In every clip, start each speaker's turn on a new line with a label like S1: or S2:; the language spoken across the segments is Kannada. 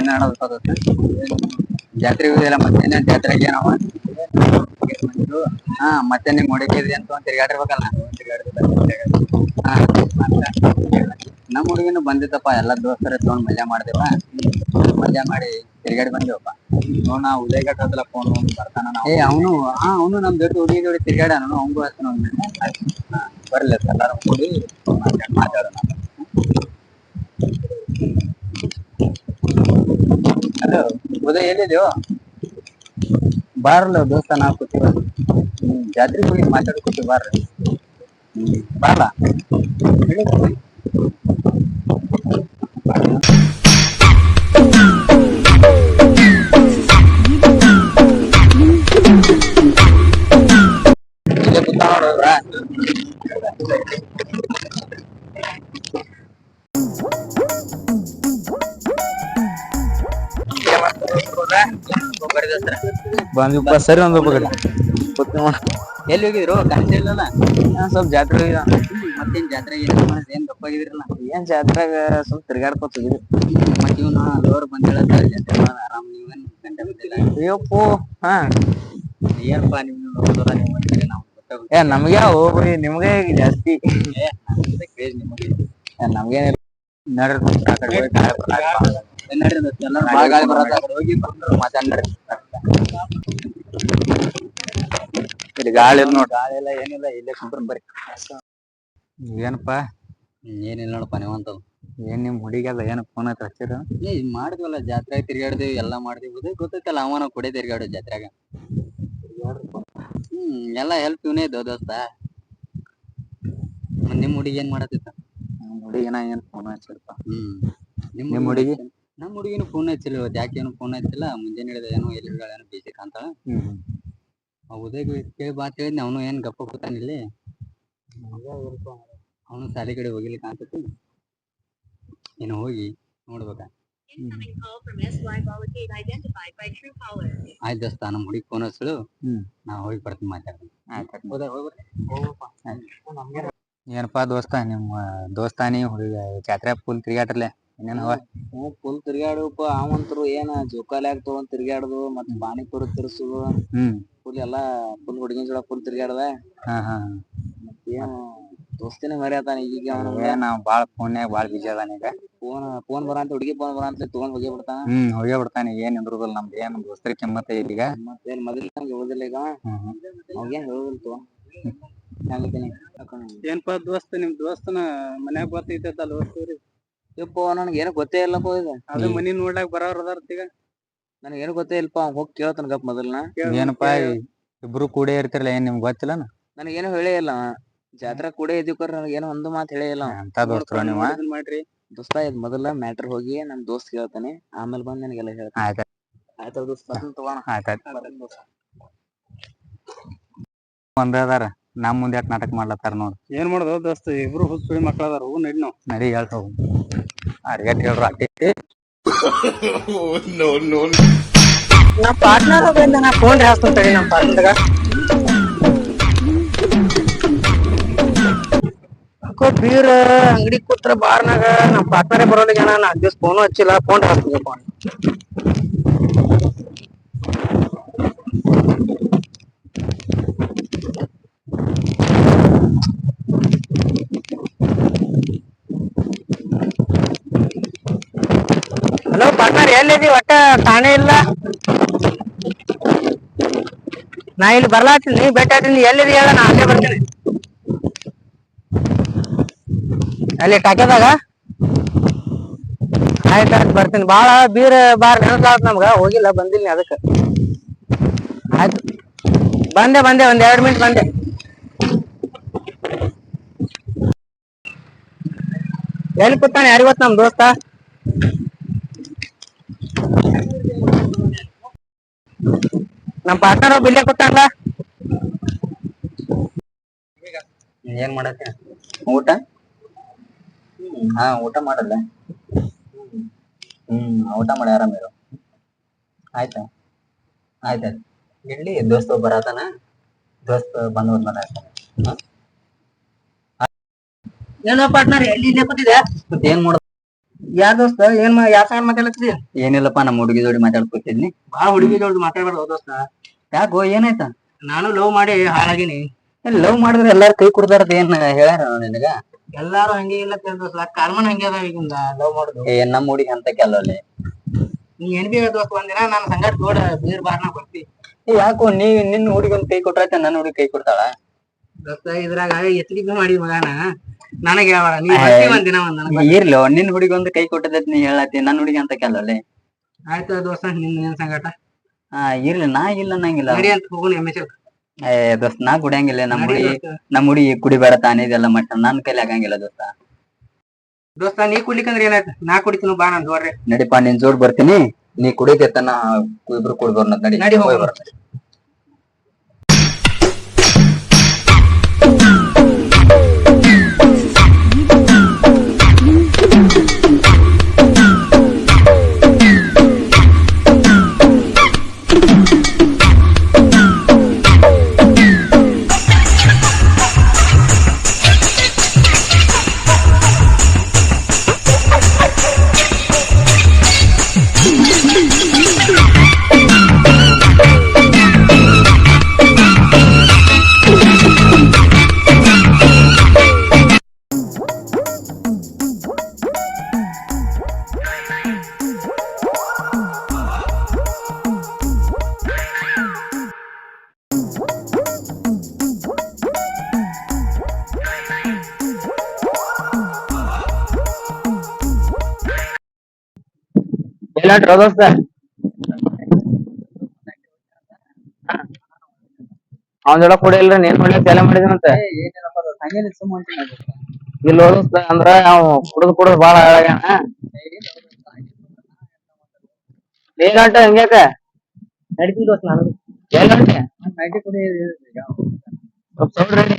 S1: ಮತ್ತೆ ನಡೆದ ಜಾತ್ರೆಗೆ ಹೋಗಿಲ್ಲ ಮತ್ತೆ ಜಾತ್ರೆಗೆ ಏನವ ಹಾ, ಮತ್ತೆ ನಿಮ್ ಹುಡುಗಿದ್ರಿ ಅಂತ ಒಂದ್ ತಿರ್ಗಾಡಿರ್ಬೇಕಲ್ಲ ಹಾ ನಮ್ಮ ಹುಡುಗಿನೂ ಬಂದಿತ್ತಪ್ಪ ಎಲ್ಲಾ ದೋಸ್ತರ ತಗೊಂಡ್ ಮಜಾ ಮಾಡ್ದೇವ ಮಜಾ ಮಾಡಿ ತಿರ್ಗಾಡಿ ಬಂದೇವಪ್ಪ. ನೋಡ್ ನಾ ಉದಯ ಗಟ್ಟಲ್ಲ ಫೋನ್ ಬರ್ತಾನ ಏ, ಅವನು, ಹಾ, ಅವನು ನಮ್ ಜೊತೆ ಹುಡುಗಿ ಜೋಡಿ ತಿರ್ಗಾಡ ನಾನು ಅವಂಗೂ ಹಚ್ತಾನ ಬರ್ಲಿ ಎಲ್ಲಾರು ಕೂಡಿ ಮಾತಾಡ್- ಮಾತಾಡೋಣ. ಉದಯ್ ಎಲ್ಲಿದ್ಯೋ? ಬಾರ್ಲ ದೋಸ್ತ ನಾವು ಕೂತೀವ ಜಾತ್ರೆ ಹೋಗಿ ಮಾತಾಡ್ಕೊತೀವಿ ಬಾರ್ರಿ ಬಾರ್ಲ?
S2: ಬಂದಿಪ್ಪ ಸರಿ ಒಂದು ಕಡೆ.
S1: ಎಲ್ಲಿ ಹೋಗಿದ್ರು? ಕಾಣಿಸಿಲ್ಲಲ್ಲ
S2: ಸ್ವಲ್ಪ ಜಾತ್ರೆ ಹೋಗಿದ
S1: ಮತ್ತೇನ್ ಜಾತ್ರೆಗೆ ಏನ್ ತಪ್ಪಾಗಿದ್ರಲ್ಲ
S2: ಏನ್ ಜಾತ್ರೆಗ ಸ್ವಲ್ಪ ತಿರ್ಗಾಡ್ಕೊತ ಇವ್
S1: ಮತ್ತೆ ಇವ್ನ ಬಂದ ಬಂದೇಳ ಜಾತ್ರೆ ಆರಾಮ್ ನೀವೇನ್ ಗಂಟೆ ಬಿದ್ದಿಲ್ಲ
S2: ಅಯ್ಯಪ್ಪೋ ಹಾ.
S1: ಏನಪ್ಪ ನಿಮ್ ನೋಡಿದ್ರ ನೀವು ನಾವು
S2: ಏ ನಮ್ಗೆ ಹೋಗ್ರಿ ನಿಮ್ಗೆ ಜಾಸ್ತಿ? ನಮ್ಗೇನಿಲ್ಲ. ನಡ್ರಿ ಇಲ್ಲಿ ಗಾಳಿ ಇಲ್ಲ
S1: ಗಾಳಿ ಎಲ್ಲ ಏನಿಲ್ಲ ಇಲ್ಲೇ ಬರ್ರಿ
S2: ಏನಪ್ಪ?
S1: ಏನಿಲ್ಲ ನೋಡಪ್ಪ ನೀವಂತದ್ದು.
S2: ಏನ್ ನಿಮ್ ಹುಡುಗಿಯಲ್ಲ ಏನ ಫೋನ್ ಹತ್ರ ಹಚ್ಚಿರ
S1: ಏ ಮಾಡಿದ್ವಲ್ಲ ಜಾತ್ರೆ ತಿರ್ಗಾಡ್ದೇವಿ ಎಲ್ಲಾ ಮಾಡ್ದೇವಿ. ಗೊತ್ತೈತಲ್ಲ ಅವನ ಕೊಡೆ ತಿರ್ಗಾಡೋ ಜಾತ್ರೆಗ. ಹ್ಮ್ ಎಲ್ಲಾ ಹೆಲ್ಪ್ ಇವನೇ ಇದ್ದೋ ದೋಸ್ತ. ನಿಮ್ ಹುಡುಗಿ ಏನ್ ಮಾಡತ್ತಿತ್ತ
S2: ಹುಡುಗಿನ ಏನ್ ಫೋನ್ ಹಚ್ಚಿರಪ್ಪ
S1: ಹ್ಮ್.
S2: ನಿಮ್ ಹುಡುಗಿ?
S1: ನಮ್ ಹುಡುಗಿನ ಫೋನ್ ಹಚ್ಚಿಲ್ಲ ಇವತ್ತು. ಯಾಕೆ ಏನು ಫೋನ್ ಹಚ್ಚಿಲ್ಲ? ಮುಂಜಾನೆ ಹೇಳಿದ ಏನೋ ಎಲ್ಲಿ ಏನೋ ಬೇಸಿ ಅಂತ ಉದಯ ಕೇಳಿ ಬಾತ್ ಹೇಳಿದ್ನಿ. ಅವನು ಏನ್ ಗಪ್ಪ ಕೂತಾನ ಇಲ್ಲಿ? ಅವನು ಶಾಲೆ ಕಡೆ ಹೋಗಿಲಿಕ್ಕೆ ಕಾಣ್ತೈತಿ. ಇನ್ನು ಹೋಗಿ ನೋಡ್ಬೇಕ. ಆಯ್ತು ದೋಸ್ತ ನಮ್ಮ ಹುಡುಗಿ ಫೋನ್ ಹಚ್ಚಲು ನಾ ಹೋಗಿ ಬರ್ತೀನಿ ಮಾತಾಡ್ತೀನಿ.
S2: ಏನಪ್ಪಾ ದೋಸ್ತ ನಿಮ್ಮ ದೋಸ್ತಾನಿ ಹುಡುಗ ಜಾತ್ರೆ ಫುಲ್ ತಿರ್ಗಾಟ್ರಲೆ
S1: ಫುಲ್ ತಿರ್ಗಾಡಪ್ಪ ಅವಂತರು ಏನ ಜೋಕಾಲ್ಯಾಗ ತಗೊಂಡ್ ತಿರ್ಗಾಡುದು ಬಾಣಿ ಪಾನಿಪುರಿ ತಿರ್ಸುದು.
S2: ಹ್ಮ್.
S1: ಫುಲ್ ಎಲ್ಲಾ ಫುಲ್ ಹುಡುಗಿನ ಜೋಡ ಫುಲ್ ತಿರ್ಗಾಡ್ದ
S2: ಹಾ ಹಾ
S1: ಮತ್ತೇನು ದೋಸ್ತಿನ ಮರ್ಯಾತಾನ ಈಗ ಅವನ.
S2: ನಾವ್ ಬಾಳ್ ಫೋನ್ಯಾಗ ಬಾಳ್ ಬಿಜಿ ಅದಾನ ಈಗ.
S1: ಫೋನ್ ಫೋನ್ ಬರಂತ ಹುಡುಗಿ ಫೋನ್ ಬರಂತ ತಗೊಂಡ್ ಹೋಗಿ ಬಿಡ್ತಾನ.
S2: ಹ್ಮ್ ಹೋಗೇ ಬಿಡ್ತಾನ. ಏನ್ ಇರುದಿಲ್ಲ ನಮ್ದು ಏನ್ ದೋಸ್ತರಿ ಕೆಮ್ಮತ್ತ ಈಗ
S1: ಮತ್ತೆ ಮೊದಲ ನಂಗೆ ಓದಿಲ್ಲ ಈಗ. ಅವ್ಗೇನ್ ಹೇಳುದಿಲ್ಲ ತಗೋ.
S3: ಏನ್ಪಾ ದೋಸ್ತ ನಿಮ್ ದೋಸ್ತನ ಮನ್ಯಾಗ ಗೊತ್ತೈತಲ್ಲ ದೋಸ್ತವ್ರಿ
S1: ಯಪ್ಪ ನನಗೆ ಏನು ಗೊತ್ತೇ ಇಲ್ಲಪ್ಪ ಇದು.
S3: ಅದು ಮನಿ ನೋಡ್ಲಾಕ್ ಬರೋರ್ ಅದಾರ ಈಗ.
S1: ನನಗೆ ಏನು ಗೊತ್ತೇ ಇಲ್ಲಪ್ಪ ಅವ್ನ್ ಹೋಗಿ ಕೇಳ್ತಾನ ಗಪ್ ಮೊದಲನ.
S2: ಏನಪ್ಪಾ ಇಬ್ರು ಕೂಡೇ ಇರ್ತಿರಲ್ಲ ಏನ್ ನಿಮ್ಗ್ ಗೊತ್ತಿಲ್ಲ
S1: ನನಗೇನು ಹೇಳೇ ಇಲ್ಲ. ಅವ. ಜಾತ್ರೆ ಕೂಡ ನನಗೆ ನನಗೇನು ಒಂದು ಮಾತು ಹೇಳೇ ಇಲ್ಲ. ಅವ.
S2: ಅಂತ ದೋಸ್ತರು ನೀವು?
S3: ಇದನ್ ಮಾಡ್ರಿ.
S1: ದೋಸ್ತ ಇದ್ ಮೊದಲ ಮ್ಯಾಟರ್ ಹೋಗಿ ನಮ್ ದೋಸ್ತ್ ಕೇಳ್ತಾನೆ ಆಮೇಲೆ ಬಂದ್ ನನಗೆಲ್ಲ ಹೇಳ್ತಾನೆ.
S2: ಆಯ್ತ
S1: ದೋಸ್ತ ತಗೋಣ.
S2: ಆಯ್ತಾಯ್ತು
S1: ಬರ್ತೀನಿ ದೋಸ್ತ.
S2: ಒಂದ ಅದಾರ? ನಮ್ ಮುಂದೆ ಯಾಕೆ ನಾಟಕ ಮಾಡ್ಲತ್ತಾರ ನೋಡ್.
S3: ಏನ್ ಮಾಡೋದು ದೋಸ್ತ ಇಬ್ರು ಹುಚ್ಚುಳಿ ಮಕ್ಳ ಅದಾರ ಹೂ ನಡಿ ನೋ
S2: ನಡಿ ಹೇಳ್ತ ಹೋಗು ಹೇಳ್ರ ಹೇಳ್ರು ಅಟ್ಟಿ
S4: ನಮ್ಮ ಪಾರ್ಟ್ನರ್ ಬಂದ ನಾ ಫೋನ್ ಹಾಕ್ತೀನಿ ತಡಿ ನಮ್ಮ ಪಾರ್ಟ್ನರ್ಗ ಬೀರ್ ಅಂಗಡಿ ಕೂತ್ರ ಬಾರ್ನಾಗ ನಮ್ ಪಾರ್ಟ್ನರೇ ಬರೋಲ್ಲ ನಾ ನಾಲ್ಕು ದಿವಸ ಫೋನು ಹಚ್ಚಿಲ್ಲ ಫೋನ್ ಹಾಕ್ತೀನಿ ಫೋನ್ ಹಲೋ ಪಾರ್ಟ್ನರ್ ಎಲ್ಲಿದಿ? ಒಟ್ಟ ಕಾಣೇ ಇಲ್ಲ. ನಾ ಇಲ್ಲಿ ಬರ್ಲಾತೀನಿ ಭೇಟಿ ಆತೀನಿ ಎಲ್ಲಿದಿ ಹೇಳ, ನಾ ಅಲ್ಲೇ ಬರ್ತೀನಿ. ಅಲ್ಲಿ ಟಾಕ್ಯದಾಗ ಆಯ್ತು ಆಯ್ತು ಬರ್ತೀನಿ. ಬಾಳ ಬೀರ್ ಬಾರ್ ನೆನಸ್ಲಾತ್ ನಮ್ಗ, ಹೋಗಿಲ್ಲ ಬಂದಿಲ್ಲ ಅದಕ್ಕೆ. ಆಯ್ತು. ಬಂದೆ ಬಂದೆ, ಒಂದ್ ಎರಡು ಮಿನಿಟ್ ಬಂದೆ. ಎಲ್ಲಿ ಕೂತಾನೆ ಯಾರಿಗ್ ಗೊತ್ತ ನಮ್ ದೋಸ್ತ? ನಮ್ ಪಾರ್ಟ್ನರ್ ಒಬ್ಬ ಇಲ್ಲೇ ಕೂತಾನಲ್ಲ
S1: ಏನ್ ಮಾಡತ್ತೆ ಊಟ? ಹಾ ಊಟ ಮಾಡಲ್ಲ. ಹ್ಮ್ ಊಟ ಮಾಡಿ ಆರಾಮಿರು ಆಯ್ತಾ? ಆಯ್ತಾಯ್ತು ಇಲ್ಲಿ ದೋಸ್ತ ಒಬ್ಬ ಬರತಾನ. ದೋಸ್ತ ಬಂದ್ ಹೋದ್ಮೇಲೆ
S4: ಏನೋ ಪಾರ್ಟ್ನರ್ ಎಲ್ಲಿ ಇಲ್ಲೇ ಕೂತಿದೆ
S1: ಮತ್ತೆ ಏನ್ ಮಾಡೋದು?
S5: ಯಾ ದೋಸ್ತ? ಏನ್ ಮಾ ಯಾ ಸಂಗಡ ಮಾತಾಡತ್ರಿ
S1: ಏನಿಲ್ಲಪ್ಪ ನಮ್ಮ ಹುಡುಗಿ ಜೋಡಿ ಮಾತಾಡ್ಕೊತಿದ್ನಿ.
S5: ಬಾ ಹುಡುಗಿ ಜೋಡಿ ಮಾತಾಡ್ಬಾರ್ದು ದೋಸ್ತ.
S1: ಯಾಕೋ ಏನಾಯ್ತ?
S5: ನಾನು ಲವ್ ಮಾಡಿ ಹಾಳಾಗಿನಿ.
S1: ಲವ್ ಮಾಡಿದ್ರೆ ಎಲ್ಲಾರು ಕೈ ಕೊಡ್ತಾರದ ಏನ್ ಹೇಳ್ಯಾರ ನಿನಗ?
S5: ಎಲ್ಲಾರು ಹಂಗೆ ಇಲ್ಲ ದೋಸ್ತ. ಕಾರ್ಮನ್ ಹಂಗೆ ಅದ ಈಗಿಂದ ಲವ್ ಮಾಡುದು.
S1: ಏ ನಮ್ಮ ಹುಡುಗಿ ಅಂತ ಕೆಲವಲ್ಲಿ
S5: ನೀ ಏನ್ ಬಿ ದೋಸ್ತ ಒಂದಿನ ನಾನು ಸಂಗಟ ನೋಡ ಬೀರ್ ಬಾರ್ನ ಬರ್ತಿ
S1: ಯಾಕೋ ನೀ ನಿನ್ನ ಹುಡುಗಿ ಒಂದ್ ಕೈ ಕೊಟ್ರಾಯ್ತ ನನ್ನ ಹುಡುಗಿ ಕೈ ಕೊಡ್ತಾಳ?
S5: ದೋಸ್ತ ಇದ್ರಾಗ ಎತ್ಲಿ ಬಿ ಮಾಡಿ ಮಗನ. ನನಗೆ ಯಾವಾಗ ನೀ ಬರ್ತಿ ಒಂದಿನ ಒಂದ್ ನನಗ್
S1: ಇರ್ಲಿ ನಿನ್ ಹುಡುಗಿ ಒಂದು ಕೈ ಕೊಟ್ಟದೈತ್ ನೀ ಹೇಳತ್ತಿ ನನ್ನ ಹುಡುಗಿ ಅಂತ ಕೇಳಲ್ಲಿ.
S5: ಆಯ್ತು ದೋಸ್ತ ನಿನ್ ಏನ್ ಸಂಗಟ
S1: ಹಾ ಇರ್ಲಿ ನಾ ಇಲ್ಲ ಅನ್ನಂಗಿಲ್ಲ.
S5: ನಡಿ ಅಂತ ಹೋಗೋಣ ಎಮ್ಮೆ
S1: ಏ ದೋಸ್ತ ನಾ ಕುಡಿಯಂಗಿಲ್ಲ ನಮ್ಮ ಹುಡುಗಿ ನಮ್ಮ ಹುಡುಗಿ ಕುಡಿಬೇಡ ತಾನೇ ಇದೆಲ್ಲ ಮಟ್ಟ ನನ್ ಕೈಲಿ ಆಗಂಗಿಲ್ಲ ದೋಸ್ತ.
S5: ದೋಸ್ತ ನೀ ಕುಡ್ಲಿಕ್ಕಂದ್ರೆ ಏನಾಯ್ತು? ನಾ ಕುಡಿತೀನಿ ಬಾ ನಾನು ನೋಡ್ರಿ
S1: ನಡಿಪಾ ನಿನ್ ಜೋಡ್ ಬರ್ತೀನಿ ನೀ ಕುಡಿತೈತನ ಇಬ್ರು ಕುಡ್ಬಾರ ನಡಿ
S5: ನಡಿ
S1: ಹೋಗಿ. ಬರೋಣ.
S5: ಎಲ್ಲಾಟ್ರ ದೋಸ್ತ ಅವನ್ ಜೋಡ ಕೂಡ ಇಲ್ರಿ ನೀನ್ ಮಾಡ್ಲಿಕ್ ಎಲ್ಲ ಮಾಡಿದನಂತ ಇಲ್ಲ ದೋಸ್ತ ಅಂದ್ರ ಅವ್ ಕುಡದ್ ಕುಡದ್ ಬಾಳ ಹಾಳಾಗ್ಯಾನ. ನೀನ್ ಹೊಂಟ ಹಂಗ್ಯಾಕ ನಡಿತೀನಿ ದೋಸ್ತ ನಾನು. ಎಲ್ಲಿ ಹೊಂಟಿ ಸೌಂಡ್ ready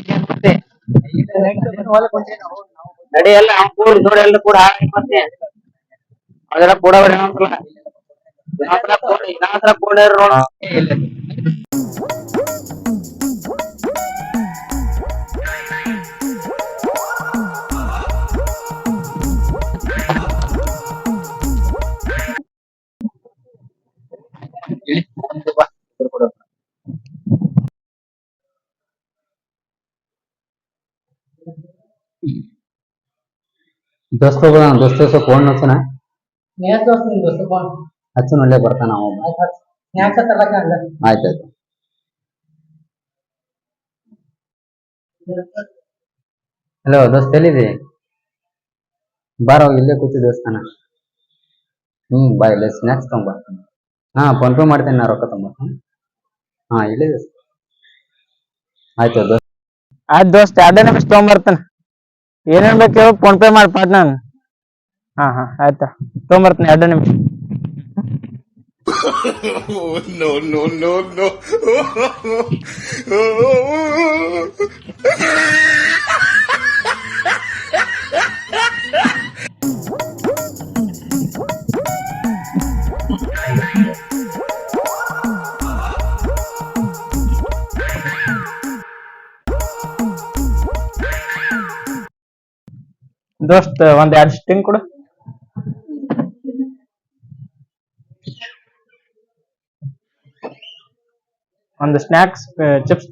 S5: ನಡಿ ಎಲ್ಲ ಅವ್ನ್ ಕೂಡ ನೋಡಿ ಎಲ್ಲ ಕೂಡ ಹಾಳಾಗಿ ಮತ್ತೆ. ಅದೆಲ್ಲ ಕೂಡ ಬೇಡ ಏನಂತಲ್ಲ ಇನ್ನೊಂದ್ಸಲ ಕೂಡ ಇನ್ನೊಂದ್ಸಲ ಕೂಡ ಇರು ನೋಡು. ಕೂಡ.
S1: ದೋಸ್ತ
S5: ನಿನ್ ಫೋನ್
S1: ಹಚ್ಚನ ಒಳ್ಳೆ ಬರ್ತಾನ ಅವ
S5: ಯಾಕ ತರಕ ಹಂಗ
S1: ಆಯ್ತಾಯ್ತು ಹಲೋ ದೋಸ್ತ ಎಲ್ಲಿದಿ? ಬಾರೋ ಇಲ್ಲೇ ಕೂತಿ ದೋಸ್ತಾನ ಹ್ಮ್ ಬಾ ಇಲ್ಲೇ ಸ್ನ್ಯಾಕ್ಸ್ ತಗೊಂಡ್ಬರ್ತಾನೆ ಹಾ ಫೋನ್ ಪೇ ಮಾಡ್ತೇನೆ ನಾ ರೊಕ್ಕ ತಗೊಂಡ್ಬರ್ತಾನೆ ಹಾ ಇಲ್ಲೇ ದೋಸ್ತ ಆಯ್ತು ದೋಸ್ತ.
S5: ಆಯ್ತ್ ದೋಸ್ತ ಎರಡೇ ನಿಮಿಷ ತಗೊಂಡ್ಬರ್ತಾನೆ ಏನೇನ್ ಬೇಕು ಫೋನ್ ಪೇ ಮಾಡಿ ಪಾಟ್ ನಾನು ಹಾ ಹಾ ಆಯ್ತಾ. ತಗೊಂಬರ್ತೀನಿ ಎರಡು ನಿಮಿಷ.
S6: No, no, no, no.
S5: ದೋಸ್ತ್ ಒಂದ್ ಎರಡ್ ಸ್ಟಿಂಗ್ ಕೊಡು. ಒಂದು ಸ್ನಾಕ್ಸ್ ಚಿಪ್ಸ್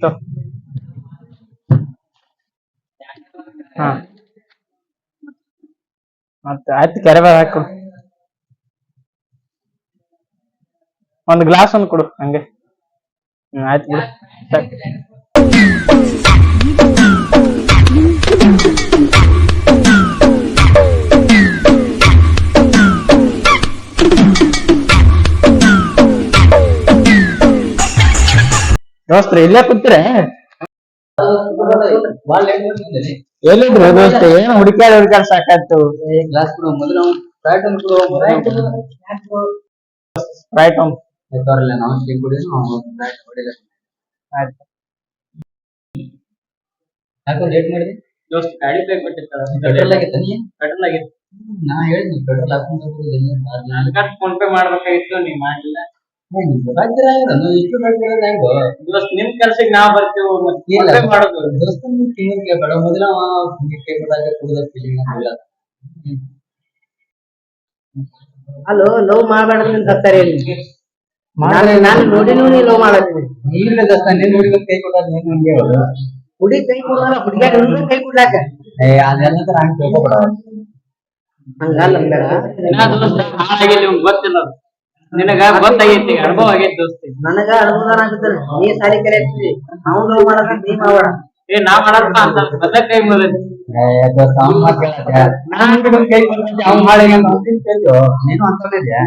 S5: ಹಾ. ಮತ್ತೆ ಆಯ್ತು, ಕೆರೆ ಒಂದು ಒಂದ್ ಗ್ಲಾಸ್ ಒಂದು ಕೊಡು, ಹಂಗೆ. ಹ್ಮ್, ಆಯ್ತು ಬಿಡು. ದೋಸ್ತ್ರಿ ಇಲ್ಲೇ ಕೂತ್ರೆ? ಎಲ್ಲಿದ್ರು ದೋಸ್ತ ಏನು ಹುಡುಕ್ಯಾಡ ಹುಡುಕ್ಯಾಡ ಸಾಕಾಯ್ತು.
S1: ನೀ ಹೇಳಿದ್ನಿ ಪೆಟ್ರೋಲ್ ಹಾಕೊಂಡು
S5: ಫೋನ್ ಪೇ ಮಾಡ್ಬೇಕಾಗಿತ್ತು, ನೀವ್ ಮಾಡಿಲ್ಲ.
S1: ನಿಮ್
S5: ಕೆಲ್ಸಕ್ಕೆ ನಾವ್ ಬರ್ತೀವಿ ಮತ್ತೆ ಮಾಡೋದು.
S1: ಮೊದಲ.
S4: ಅಲ್ಲೋ ಲವ್ ಮಾಡಬೇಡ ಅಂತ ಹತ್ತಾರೆ ನಾನು ನಾನು ನೋಡಿ ನೋಡಿ ಲವ್ ಮಾಡತ್ತೀನಿ
S1: ಇಲ್ಲ ದೋಸ್ತ ನಿನ್ ಹುಡುಗ ಕೈ ನೀನ್
S4: ಹುಡುಗಿ ಕೈ ಕೊಡಲ್ಲ ಹುಡುಗಿಯಾಗ ಕೈ ಕೊಡ್ಲಾಕ?
S1: ಏ ಅದೆಲ್ಲ ತರ ಹಂಗ್ ತಿಳ್ಕೊಬೇಡ
S4: ಹಂಗಲ್ಲ
S7: ಗೊತ್ತಿಲ್ಲ. ನಿನಗ ಗೊತ್ತಾಗೈತಿ ಅನುಭವ ಆಗೈತಿ ದೋಸ್ತಿ.
S4: ನನಗ ಅನುಭವ ಆಗುತ್ತಾನೆ ನೀ ಸಾಲಿ ಕಲಿಯಾಕ್ತಿ ಅವ್ನು ಲವ್ ಮಾಡಕ ನೀ ಮಾಡಬೇಡ
S7: ಏ ನಾ ಮಾಡಪ್ಪ ಅಂತ ಬದ ಕೈ ಮುಗಿದೈತಿ.
S1: ಅವ್ನ್ ಅವ್ನ್ ಅವ್ನ್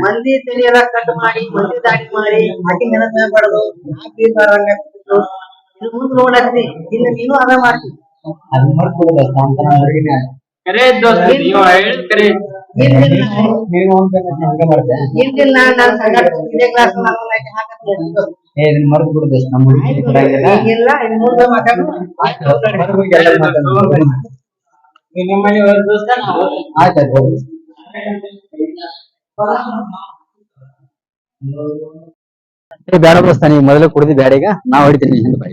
S4: ಮಂದಿ ತಲೆಯೆಲ್ಲ ಕಟ್ ಮಾಡಿ ಮಂದಿ ದಾಡಿ ಮಾಡಿ ಹಾಕಿ ನೆನಪ ನಾ ಇದು ಮುಂದ್ ನೋಡತ್ತಿ ಇನ್ನು ನೀನು ಅದ ಮಾಡ್ತಿ.
S1: ಅದ್ ಅಂತ ಹುಡುಗಿನ
S7: ಕರೆ ದೋಸ್ತ ನೀವು ಹೇಳಿದ್ ಕರೆ.
S1: ನೀನು ಹಂಗ
S4: ನಾನು ಸಂಗಡ ಇದೇ ಕ್ಲಾಸ್ ಹಾಕತ್ತೀನಿ.
S1: ಏ ಇದನ್ನ ಮರ್ತು ಬಿಡು ದೋಸ್ತ ನಮ್ಮ ಹುಡುಗಿ ಕೊಡಂಗಿಲ್ಲ
S4: ಈಗಿಲ್ಲ ಇನ್ನು ಮುಂದೆ ಮಾತಾಡು
S1: ಮರೆತು ಎಲ್ಲ ಮಾತಾಡು.
S7: ನಿಮ್ಮ ಮನೆ ದೋಸ್ತ? ನಾವು
S1: ಆಯ್ತು ಆಯ್ತು ಹೋಗು. ಬೇಡ ದೋಸ್ತ ನೀ ಮೊದಲು ಕುಡಿದು ಬೇಡ ಈಗ. ನಾ ಹೊಡಿತೀನಿ ಹಿಂದೆ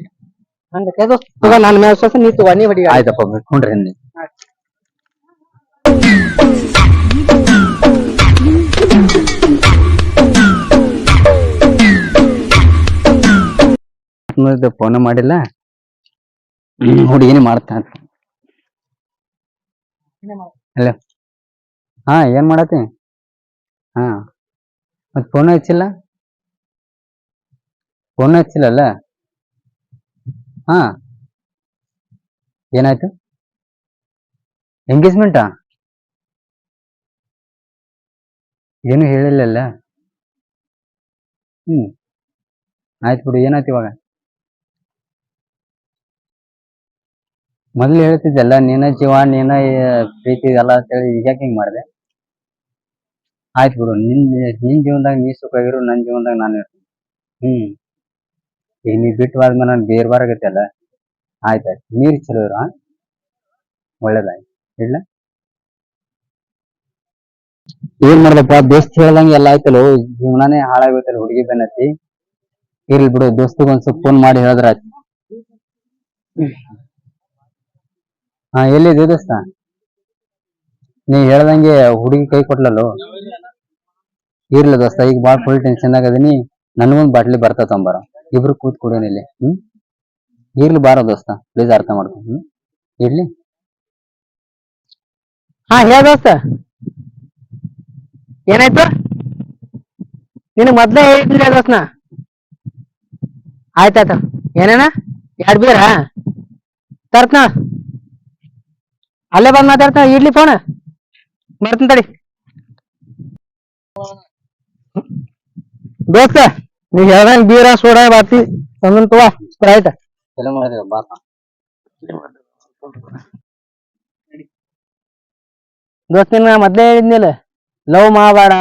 S4: ಹಂಗ ಕೈ ದೋಸ್ತ ನಾನು ಮೇಲೆ ವಿಶ್ವಾಸ ನೀ ತಗೋ ನೀ ಹೊಡಿ
S1: ಆಯ್ತಪ್ಪ ಬಿಟ್ಕೊಂಡ್ರಿ ಹಿಂದೆ. ಫೋನ್ ಮಾಡಿಲ್ಲ? ಹುಡುಗಿನೇ ಮಾಡ್ತಾ ಹಲೋ ಹಾ ಏನ್ ಮಾಡತ್ತಿ? ಹಾ. ಮತ್ ಫೋನ್ ಹಚ್ಚಿಲ್ಲ? ಫೋನ್ ಹಚ್ಚಿಲ್ಲಲ್ಲ? ಹಾ. ಏನಾಯ್ತು? ಎಂಗೇಜ್ಮೆಂಟಾ ಏನು ಹೇಳಿಲ್ಲಲ್ಲ? ಹ್ಮ್. ಆಯ್ತು ಬಿಡು ಏನಾಯ್ತು ಇವಾಗ? ಮೊದ್ಲು ಹೇಳ್ತಿದ್ದೆಲ್ಲ, ನೀನ ಜೀವ, ನೀನ ಪ್ರೀತಿ ಎಲ್ಲ ಅಂತೇಳಿ ಈಗ ಹಿಂಗ್ ಮಾಡಿದೆ? ಆಯ್ತು ಬಿಡು, ನಿನ್ ನಿನ್ ಜೀವನದಾಗ ನೀ ಸುಖ ನನ್ನ ನನ್ ಜೀವನದಾಗ ನಾನು ಇರ್ತೀನಿ. ಹ್ಮ್. ಈಗ ನೀ ಬಿಟ್ಟು ಆದ್ಮೇಲೆ ನಾನು ಬೇರ್ ಬರಾಗತ್ತಲ್ಲ ಆಯ್ತಾಯ್ತು ನೀರು ಚಲೋ ಇರು ಒಳ್ಳೇದಾಯ್ತು. ಇಲ್ಲ ಏನ್ ಮಾಡ್ದಪ್ಪ? ದೋಸ್ತ್ ಹೇಳ್ದಂಗೆ ಎಲ್ಲ ಆಯ್ತಲ್ಲ? ಜೀವನಾನೇ ಹಾಳಾಗೋಯ್ತಲ್ಲ ಹುಡುಗಿ ಬೆನ್ನತ್ತಿ. ಇರ್ಲಿ ಬಿಡು ದೋಸ್ತಿಗೆ ಸ್ವಲ್ಪ ಫೋನ್ ಮಾಡಿ ಹೇಳಿದ್ರ ಆಯ್ತು. ಹಾ, ಎಲ್ಲಿದೆ ದೋಸ್ತ ನೀ ಹೇಳ್ದಂಗೆ ಹುಡುಗಿ ಕೈ ಕೊಟ್ಲಲ್ಲೋ ಇರ್ಲಿ ದೋಸ್ತ, ಈಗ ಬಾಳ್ ಫುಲ್ ಟೆನ್ಷನ್ ಅದೀನಿ ನನಗೊಂದ್ ಬಾಟ್ಲಿ ಬರ್ತಾ ತಂಬಾರ ಇಬ್ರು ಕೂತ್ ಕುಡಿಯೋಣ ಇಲ್ಲಿ. ಹ್ಮ್? ಇರ್ಲಿ ಬಾರ ದೋಸ್ತ ಪ್ಲೀಸ್ ಅರ್ಥ ಮಾಡ್ಕೊ. ಹ್ಮ್? ಇರ್ಲಿ.
S4: ಹಾ, ಹೇಳ ದೋಸ್ತ. ಏನಾಯ್ತು? ನಿನಗ್ ಮೊದ್ಲೇ ಹೇಳಿದ್ರಿ ಆಯ್ತಾಯ್ತ ಆಯ್ತಾಯ್ತು. ಏನೇನ? ಎರಡ್ ಬೀರ? ತರ್ತನ? ಅಲ್ಲೇ ಬಂದ್ ಮಾತಾಡ್ತಾ ಇಡ್ಲಿ ಫೋನ್ ಮಾಡ್ತೀನಿ ತಡಿ. ದೋಸ್ತ ನೀ ಹೇಳ್ದಂಗ್ ಬೀರ ಸೋಡಾ ಬಾತಿ ತಂದನ್ ತಗೋ ಸ್ಪ್ರೈಟ್ ದೋಸ್ತ ನಿನ್ನ ಮೊದ್ಲೇ ಹೇಳಿದ್ನಿಲ್ಲ ಲವ್ ಮಾಡಬೇಡ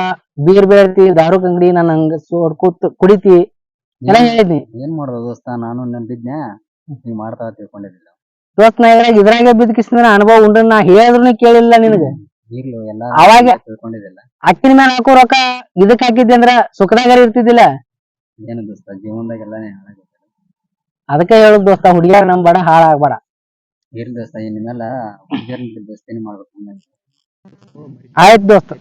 S4: ಬೀರ್ ಬೇಡ್ತಿ ದಾರುಕ್ ಅಂಗಡಿ ನಾನು ಹಂಗ ಸೋಡ್ ಕೂತ್ ಕುಡಿತಿ. ಎಲ್ಲ ಹೇಳಿದ್ನಿ.
S1: ಏನ್ ಮಾಡೋದು ದೋಸ್ತ ನಾನು ನಂಬಿದ್ನ್ಯಾ ನೀ ಮಾಡ್ತಾ ತಿಳ್ಕೊಂಡಿದ್ದಿಲ್ಲ.
S4: ದೋಸ್ತ ನಾ ಇದ್ರಾಗ ಇದ್ರಾಗೆ ಬಿದ್ಕಿಸಿದ್ರ ಅನುಭವ ಉಂಡ್ರ ನಾ ಹೇಳಿದ್ರು ಕೇಳಿಲ್ಲ ನಿನಗ.
S1: ಎಲ್ಲ
S4: ಅವಾಗ-
S1: ತಿಳ್ಕೊಂಡಿದ್ದಿಲ್ಲ.
S4: ಅಕ್ಕಿನ ಮ್ಯಾಲ ಹಾಕೋ ರೊಕ್ಕ ಇದಕ್ ಹಾಕಿದ್ದೆ ಅಂದ್ರ ಸುಖದಾಗ ಇರ್ತಿದ್ದಿಲ್ಲ.
S1: ಏನು ದೋಸ್ತ ಜೀವನದಾಗ ಎಲ್ಲಾನೇ ಹಾಳಾಗೈತೆ
S4: ಅದಕ್ಕೆ ಹೇಳುದ್ ದೋಸ್ತ ಹುಡುಗಿಯರ್ ನಮ್ ಬಡ ಹಾಳಾಗ್ಬೇಡ.
S1: ಇರ್ಲಿ ದೋಸ್ತ ಇನ್ಮೇಲೆ ಹುಡುಗಿಯರ್ ದೋಸ್ತಿನಿ ಮಾಡ್ಬೇಕು.
S4: ಆಯ್ತ್ ದೋಸ್ತ.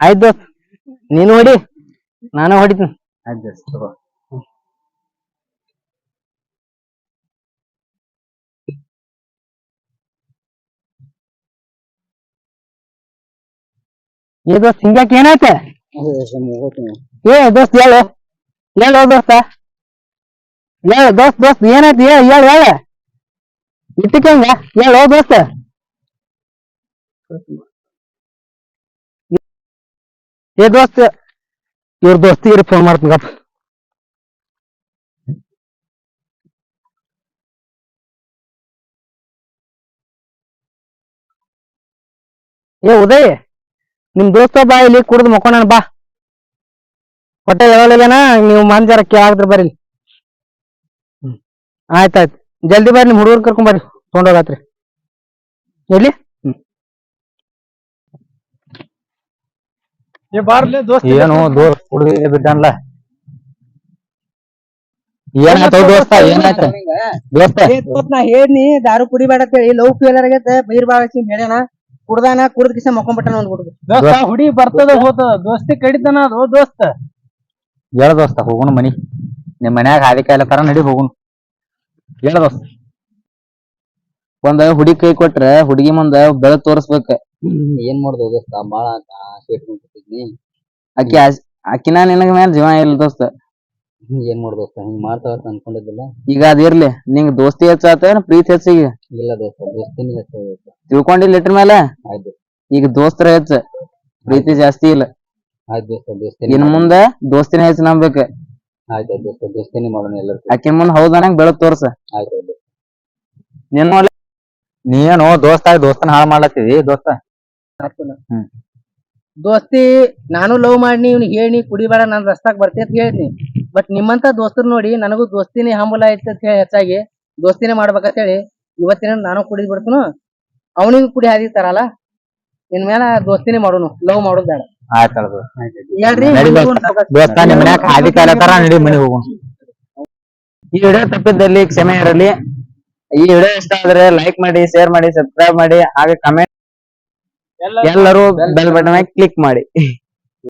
S4: ಆಯ್ತ್ ದೋಸ್ತ. ನೀನು ಹೊಡಿ ನಾನು ಹೊಡಿತೀನಿ.
S1: ಆಯ್ತ್ ದೋಸ್ತ ತಗೋ.
S4: ಏ ದೋಸ್ತ ಹಿಂಗ್ಯಾಕ್ ಏನಾಯ್ತ ಏ ದೋಸ್ತ ಹೇಳು ಹೇಳು ದೋಸ್ತ ಹೇಳು ದೋಸ್ತ್ ದೋಸ್ತ್ ಏನಾಯ್ತು ಹೇಳು ಹೇಳು ಹೇಳು ಇಟ್ಟಕ್ಕಂಗ ಹೇಳು ದೋಸ್ತ ಏ ದೋಸ್ತ ಇವ್ರ ದೋಸ್ತಿಗೆ ಫೋನ್ ಮಾಡ್ತೀನಿ ಗಪ್ಪ ಏ ಉದಯ್ ನಿಮ್ ದೋಸ್ತ ಬಾ ಇಲ್ಲಿ ಕುಡ್ದು ಮಕ್ಕೊಂಡಾನ ಬಾ. ಹೊಟ್ಟೆ ಯಾವಾಗಲೇನ ನೀವು ಮಂಜಾರ ಕೇಳಾದ್ರ ಬರ್ರಿ ಆಯ್ತಾಯ್ತು. ಜಲ್ದಿ ಬರ್ರಿ ನಿಮ್ ಹುಡುಗರು ಕರ್ಕೊಂಡ್ ಬರ್ರಿ ತೊಗೊಂಡೋಗತ್ರಿ ಎಲ್ಲಿ?
S1: ಏನು ದೋಸ್ತ್ ಹುಡುಗಿ ಬಿಟ್ಟನ್ಲ ಏನಾಯ್ತು ದೋಸ್ತ ಏನಾಯ್ತ ದೋಸ್ತ
S4: ನಾ ಹೇಳಿನಿ ದಾರು ಕುಡಿಬೇಡ ಅಂತ ಹೇಳಿ ಲವ್ ಫೇಲರ್ ಆಗೈತೆ ಬೈರ್ ಬಾಳ ಹೇಳ್ಯಾನ
S5: ಕುಡ್ದಾನ ಕುಡ್ದ ಕಿಸ ಮಕ್ಕೊಂಡ್ಬಿಟ್ಟಾನ ಒಂದ್ ಹುಡುಗ
S3: ದೋಸ್ತ ಹುಡಿ ಬರ್ತದ ಹೋತದ ದೋಸ್ತಿ ಕಡಿತನ ಅದು ದೋಸ್ತ.
S2: ಹೇಳ ದೋಸ್ತ ಹೋಗುಣ ಮನಿ. ನಿಮ್ ಮನ್ಯಾಗ ಹಾದಿ ಕಾಯಿಲೆ ತರ ನಡಿ ಹೋಗುಣ. ಹೇಳ ದೋಸ್ತ. ಒಂದ ಹುಡಿ ಕೈ ಕೊಟ್ರ ಹುಡುಗಿ ಮುಂದ ಬೆಳಗ್ ತೋರಿಸ್ಬೇಕ. ಏನ್ ಮಾಡ್ದು ದೋಸ್ತ? ಬಾಳ ಅಕ್ಕಿನ ನಿನಗ ಮೇಲೆ ಜೀವ ಇಲ್ಲ ದೋಸ್ತ. ಏನ್ ಮಾಡ್ ದೋಸ್ತ? ಹಿಂಗ್ ಮಾಡ್ತಾವ ಅಂತ ಅನ್ಕೊಂಡಿದ್ದಿಲ್ಲ. ಈಗ ಅದಿರ್ಲಿ ನಿಂಗ್ ದೋಸ್ತಿ ಹೆಚ್ಚಾತ ಪ್ರೀತಿ ಹೆಚ್ಚಿಗೆ ಇಲ್ಲ ದೋಸ್ತ ದೋಸ್ತಿನ ಹೆಚ್ಚ ತಿಳ್ಕೊಂಡಿಲ್ಲ ಇಟ್ರ ಮೇಲೆ ಆಯ್ತು ಈಗ ದೋಸ್ತರ ಹೆಚ್ಚ. ಪ್ರೀತಿ ಜಾಸ್ತಿ ಇಲ್ಲ. ಆಯ್ತು ದೋಸ್ತ ದೋಸ್ತಿ ಇನ್ ಮುಂದ ದೋಸ್ತಿನ ಹೆಚ್ಚ ನಂಬೇಕ ಆಯ್ತು ದೋಸ್ತ ದೋಸ್ತಿನೇ ಮಾಡೋಣ ಎಲ್ಲರೂ ಅಕ್ಕಿನ ಮುಂದ ಹೌದನಂಗ್ ಬೆಳಗ್ ತೋರ್ಸ. ಆಯ್ತು ನೀನ್ ನೋಡ್ಲಿ ನೀನು ದೋಸ್ತ ದೋಸ್ತನ ಹಾಳು ಮಾಡ್ಲತ್ತಿದಿ ದೋಸ್ತ?
S5: ದೋಸ್ತಿ ನಾನು ಲವ್ ಮಾಡಿ ಇವ್ನಿಗೆ ಹೇಳಿ ಕುಡಿಬೇಡ ನನ್ ರಸ್ತಾಗ ಬರ್ತಿ ಅಂತ ಹೇಳಿದ್ನಿ ಬಟ್ ನಿಮ್ಮಂತ ದೋಸ್ತರು ನೋಡಿ ನನಗೂ ದೋಸ್ತಿನೇ ಹಂಬಲ ಐತಿ ಅಂತ ಹೇಳಿ ಹೆಚ್ಚಾಗಿ ದೋಸ್ತಿನೇ ಮಾಡ್ಬೇಕಂತ ಹೇಳಿ ಇವತ್ತಿನ ನಾನು ಕುಡಿದ್ ಬಿಡ್ತನು. ಅವನಿಗೂ ಕುಡಿ ಹಾದಿರ್ತಾರಲ್ಲ ಇನ್ ಮೇಲೆ ದೋಸ್ತಿನೇ ಮಾಡೋನು. ಲವ್ ಮಾಡೋದ್ ಬೇಡ.
S2: ಈ ವಿಡಿಯೋ ತಪ್ಪಿದ್ದಲ್ಲಿ ಕ್ಷಮೆ ಇರಲಿ. ಈ ವಿಡಿಯೋ ಇಷ್ಟ ಆದ್ರೆ ಲೈಕ್ ಮಾಡಿ ಶೇರ್ ಮಾಡಿ ಸಬ್ಸ್ಕ್ರೈಬ್ ಮಾಡಿ ಹಾಗೆ ಕಮೆಂಟ್ ಎಲ್ಲರೂ ಬೆಲ್ ಬಟನ್ ಕ್ಲಿಕ್ ಮಾಡಿ.